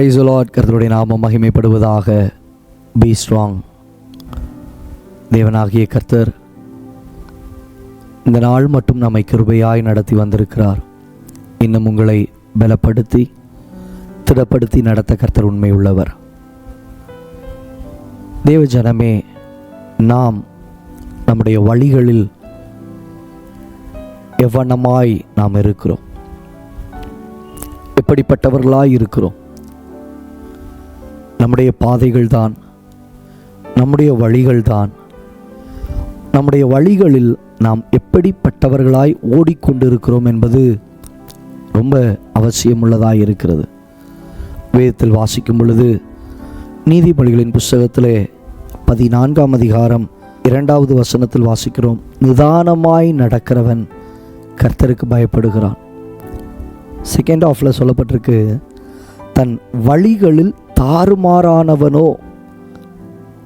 Praise the Lord Lord நாமம் மகிமைப்படுவதாக. Be strong தேவனாகிய கர்த்தர் இந்த நாள் மட்டும் நம்மை கிருபையாய் நடத்தி வந்திருக்கிறார். இன்னும் உங்களை பலப்படுத்தி திடப்படுத்தி நடத்த கர்த்தர் உண்மை உள்ளவர். தேவ ஜனமே நாம் நம்முடைய வழிகளில் எவ்வண்ணமாய் நாம் இருக்கிறோம். எப்படிப்பட்டவர்களாய் இருக்கிறோம். நம்முடைய பாதைகள் தான் நம்முடைய வழிகள் தான் நம்முடைய வழிகளில் நாம் எப்படிப்பட்டவர்களாய் ஓடிக்கொண்டிருக்கிறோம் என்பது ரொம்ப அவசியமுள்ளதாக இருக்கிறது. வேதத்தில் வாசிக்கும் பொழுது நீதிமொழிகளின் புஸ்தகத்திலே பதினான்காம் அதிகாரம் இரண்டாவது வசனத்தில் வாசிக்கிறோம் நிதானமாய் நடக்கிறவன் கர்த்தருக்கு பயப்படுகிறான். செகண்ட் ஆஃபில் சொல்லப்பட்டிருக்கு தன் வழிகளில் தாறுமாறானவனோ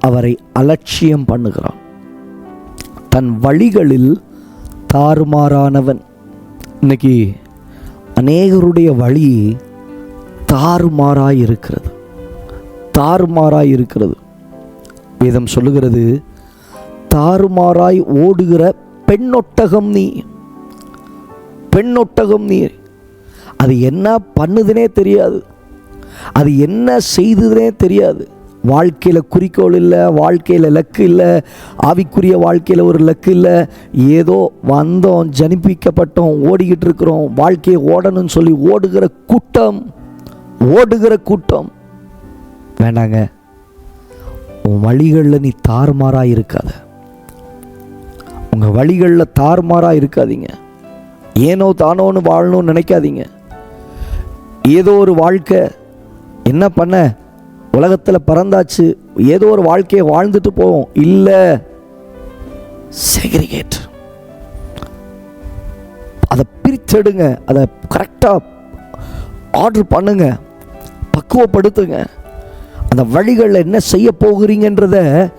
அவரை அலட்சியம் பண்ணுகிறான். தன் வழிகளில் தாறுமாறானவன். இன்னைக்கு அநேகருடைய வழி தாறுமாறாய் இருக்கிறது தாறுமாறாய் இருக்கிறது வேதம் சொல்லுகிறது தாறுமாறாய் ஓடுகிற பெண்ணொட்டகம் நீ பெண்ணொட்டகம் நீ அது என்ன பண்ணுதுனே தெரியாது. அது என்ன செய்ததுனே தெரியாது. வாழ்க்கையில் குறிக்கோள் இல்லை வாழ்க்கையில் லக்கு இல்லை ஆவிக்குரிய வாழ்க்கையில் ஒரு லக்கு இல்லை. ஏதோ வந்தோம் ஜனிப்பிக்கப்பட்டோம் ஓடிக்கிட்டு இருக்கிறோம் வாழ்க்கையை ஓடணும்னு சொல்லி ஓடுகிற கூட்டம் ஓடுகிற கூட்டம். வேண்டாங்க. உன் வழிகளில் நீ தாறுமாறாக இருக்காத. உங்கள் வழிகளில் தாறுமாறாக இருக்காதீங்க. ஏனோ தானோன்னு வாழணும்னு நினைக்காதீங்க. ஏதோ ஒரு வாழ்க்கை என்ன பண்ண? உலகத்தில் பறந்தாச்சு. ஏதோ ஒரு வாழ்க்கையை வாழ்ந்துட்டு போவோம். இல்லை. செக்ரிகேட் அதை பிரிச்செடுங்க அதை கரெக்டாக ஆர்டர் பண்ணுங்க. பக்குவப்படுத்துங்க. அந்த வழிகளில் என்ன செய்ய போகிறீங்கன்றத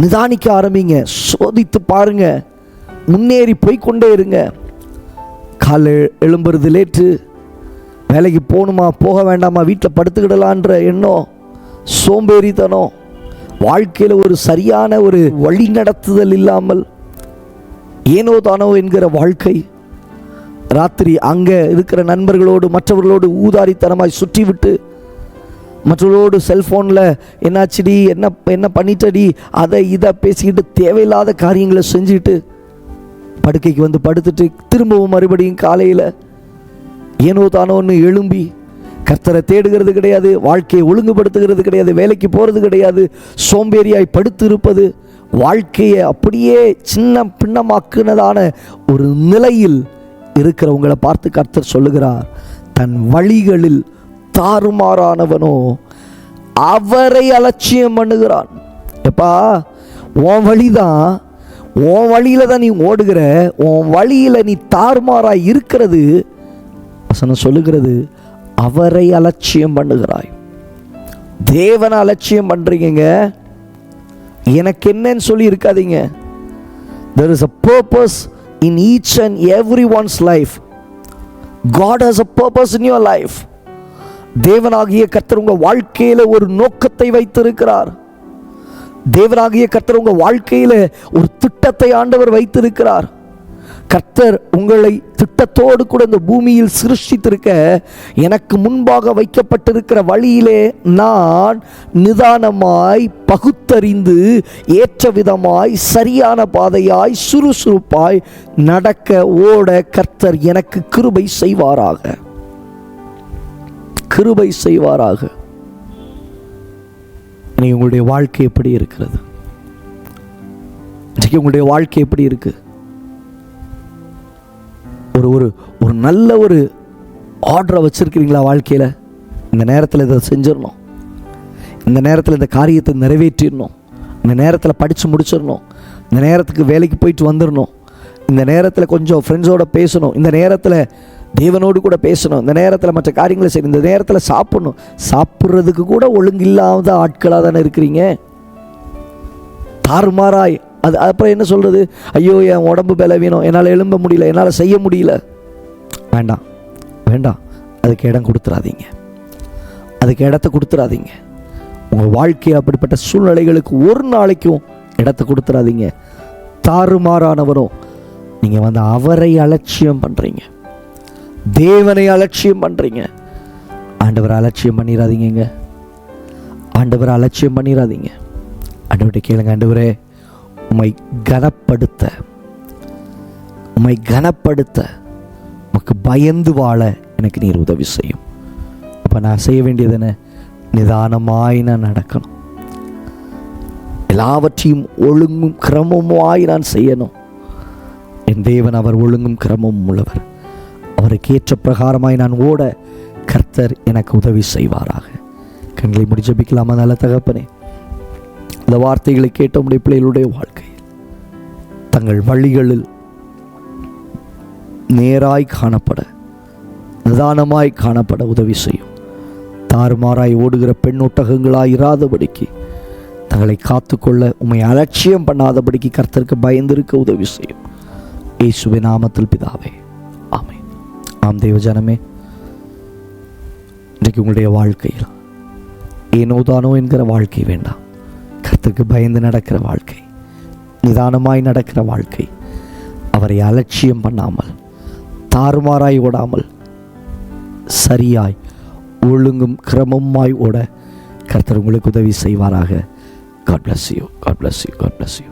நிதானிக்க ஆரம்பிங்க. சோதித்து பாருங்க. முன்னேறி போய்க்கொண்டே இருங்க. காலை எழும்புறது லேட்டு. வேலைக்கு போகணுமா போக வேண்டாமா வீட்டில் படுத்துக்கிடலான்ற எண்ணம் சோம்பேறித்தனம் வாழ்க்கையில் ஒரு சரியான ஒரு வழி நடத்துதல் இல்லாமல் ஏனோ தானோ என்கிற வாழ்க்கை ராத்திரி அங்கே இருக்கிற நண்பர்களோடு மற்றவர்களோடு ஊதாரித்தனமாய் சுற்றி விட்டு மற்றவர்களோடு செல்ஃபோனில் என்னாச்சுடி என்ன என்ன பண்ணிட்டடி அதை இதை பேசிக்கிட்டு தேவையில்லாத காரியங்களை செஞ்சுக்கிட்டு படுக்கைக்கு வந்து படுத்துட்டு திரும்பவும் மறுபடியும் காலையில் ஏனோ தானோன்னு எழும்பி கர்த்தரை தேடுகிறது கிடையாது வாழ்க்கையை ஒழுங்குபடுத்துகிறது கிடையாது வேலைக்கு போகிறது கிடையாது சோம்பேறியாய் படுத்து இருப்பது வாழ்க்கையை அப்படியே சின்ன பின்னமாக்குனதான ஒரு நிலையில் இருக்கிறவங்களை பார்த்து கர்த்தர் சொல்லுகிறார் தன் வழிகளில் தாறுமாறானவனோ அவரை அலட்சியம் பண்ணுகிறான். எப்பா உன் வழிதான் உன் வழியில் தான் நீ ஓடுகிற உன் வழியில் நீ தாறுமாறாய் இருக்கிறது வசனம் சொல்லுகிறது அவரை அலட்சியம் பண்ணுகிறாய். தேவனை அலட்சியம் பண்ணுறீங்க எனக்கு என்னன்னு சொல்லி இருக்காதீங்க. There is a purpose in each and every one's life God has a purpose in your life தேவனாகிய கர்த்தர் உங்கள் வாழ்க்கையில் ஒரு நோக்கத்தை வைத்திருக்கிறார். தேவனாகிய கர்த்தர் உங்கள் வாழ்க்கையில் ஒரு திட்டத்தை ஆண்டவர் வைத்திருக்கிறார். கர்த்தர் உங்களை திட்டத்தோடு கூட இந்த பூமியில் சிருஷ்டித்திருக்க எனக்கு முன்பாக வைக்கப்பட்டிருக்கிற வழியிலே நான் நிதானமாய் பகுத்தறிந்து ஏற்ற விதமாய் சரியான பாதையாய் சுறுசுறுப்பாய் நடக்க ஓட கர்த்தர் எனக்கு கிருபை செய்வாராக. கிருபை செய்வாராக. இன்னைக்கு உங்களுடைய வாழ்க்கை எப்படி இருக்கிறது? இன்றைக்கு உங்களுடைய வாழ்க்கை எப்படி இருக்குது ஒரு ஒரு ஒரு நல்ல ஒரு ஆர்டரை வச்சுருக்கிறீங்களா வாழ்க்கையில்? இந்த நேரத்தில் இதை செஞ்சிடணும். இந்த நேரத்தில் இந்த காரியத்தை நிறைவேற்றிடணும். இந்த நேரத்தில் படித்து முடிச்சிடணும். இந்த நேரத்துக்கு வேலைக்கு போயிட்டு வந்துடணும். இந்த நேரத்தில் கொஞ்சம் ஃப்ரெண்ட்ஸோடு பேசணும். இந்த நேரத்தில் தேவனோடு கூட பேசணும். இந்த நேரத்தில் மற்ற காரியங்களை செய்யணும். இந்த நேரத்தில் சாப்பிடணும். சாப்பிட்றதுக்கு கூட ஒழுங்கில்லாத ஆட்களாக தானே இருக்கிறீங்க. தாறுமாறாய் அது அப்புறம் என்ன சொல்கிறது ஐயோ என் உடம்பு பலவீனம் என்னால் எழும்ப முடியல. என்னால் செய்ய முடியல. வேண்டாம். வேண்டாம். அதுக்கு இடம் கொடுத்துறாதீங்க. அதுக்கு இடத்த கொடுத்துறாதீங்க. உங்கள் வாழ்க்கை அப்படிப்பட்ட சூழ்நிலைகளுக்கு ஒரு நாளைக்கும் இடத்த கொடுத்துறாதீங்க. தாறுமாறானவரும் நீங்கள் வந்து அவரை அலட்சியம் பண்ணுறீங்க தேவனை அலட்சியம் பண்ணுறீங்க ஆண்டவரை அலட்சியம் பண்ணிடாதீங்க ஆண்டவரை அலட்சியம் பண்ணிடாதீங்க ஆண்டவர்கிட்ட கேளுங்க ஆண்டவரே உம்மை கனப்படுத்த உம்மை கனப்படுத்த உமக்கு பயந்து வாழ எனக்கு நீர் உதவி செய்யும். அப்போ நான் செய்ய வேண்டியது என்ன நிதானமாய் நான் நடக்கணும். எல்லாவற்றையும் ஒழுங்கும் கிரமமாய் நான் செய்யணும். என் தேவன் அவர் ஒழுங்கும் கிரமமும் உள்ளவர். அவருக்கு ஏற்ற பிரகாரமாய் நான் ஓட கர்த்தர் எனக்கு உதவி செய்வாராக. கண்களை முடிஜபிக்கலாமா நல்ல தகப்பனே? இந்த வார்த்தைகளை கேட்ட உடைய பிள்ளைகளுடைய வாழ்க்கை. தங்கள் வழிகளில் நேராய் காணப்பட நிதானமாய் காணப்பட உதவி செய்யும். தாறுமாறாய் ஓடுகிற பெண் ஒட்டகங்களாய் இராதபடிக்கு தங்களை காத்துக்கொள்ள உம்மை அலட்சியம் பண்ணாதபடிக்கு கர்த்தருக்கு பயந்திருக்க உதவி செய்யும். இயேசுவின் நாமத்தில் பிதாவே ஆமை ஆம் தேவஜனமே இன்றைக்கு உங்களுடைய வாழ்க்கையில் ஏனோதானோ என்கிற வாழ்க்கை வேண்டாம். கர்த்தருக்கு பயந்து நடக்கிற வாழ்க்கை நிதானமாய் நடக்கிற வாழ்க்கை. அவரை அலட்சியம் பண்ணாமல் தாறுமாறாய் ஓடாமல் சரியாய் ஒழுங்கும் கிரமமாய் ஓட கர்த்தர் உங்களுக்கு உதவி செய்வாராக. God bless you God bless you God bless you